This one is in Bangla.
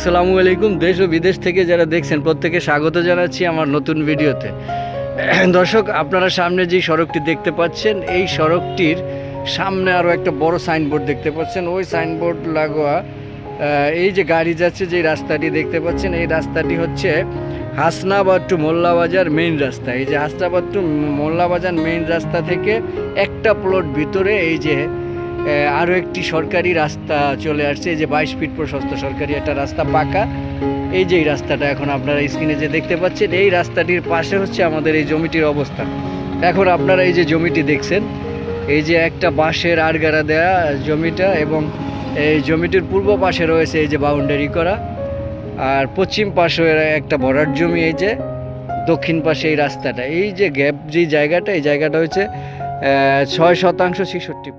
আসসালামু আলাইকুম, দেশ ও বিদেশ থেকে যারা দেখছেন, প্রত্যেকে স্বাগত জানাচ্ছি আমার নতুন ভিডিওতে। দর্শক, আপনারা সামনে যে সড়কটি দেখতে পাচ্ছেন, এই সড়কটির সামনে আরও একটা বড় সাইনবোর্ড দেখতে পাচ্ছেন। ওই সাইনবোর্ড লাগোয়া এই যে গাড়ি যাচ্ছে যে রাস্তাটি দেখতে পাচ্ছেন, এই রাস্তাটি হচ্ছে হাসনাবাদ টু মোল্লাবাজার মেইন রাস্তা। এই যে হাসনাবাদ টু মোল্লাবাজার মেইন রাস্তা থেকে একটা প্লট ভিতরে এই যে আরও একটি সরকারি রাস্তা চলে আসছে, এই যে বাইশ ফিট প্রশস্ত সরকারি একটা রাস্তা পাকা। এই যে এই রাস্তাটা এখন আপনারা স্ক্রিনে যে দেখতে পাচ্ছেন, এই রাস্তাটির পাশে হচ্ছে আমাদের এই জমিটির অবস্থা। এখন আপনারা এই যে জমিটি দেখছেন, এই যে একটা বাঁশের আড়গাড়া দেয়া জমিটা এবং এই জমিটির পূর্ব পাশে রয়েছে এই যে বাউন্ডারি করা। আর পশ্চিম পাশে একটা ভরাট জমি, এই যে দক্ষিণ পাশে এই রাস্তাটা। এই যে গ্যাপ যে জায়গাটা, এই জায়গাটা হচ্ছে ছয় শতাংশ ছেষট্টি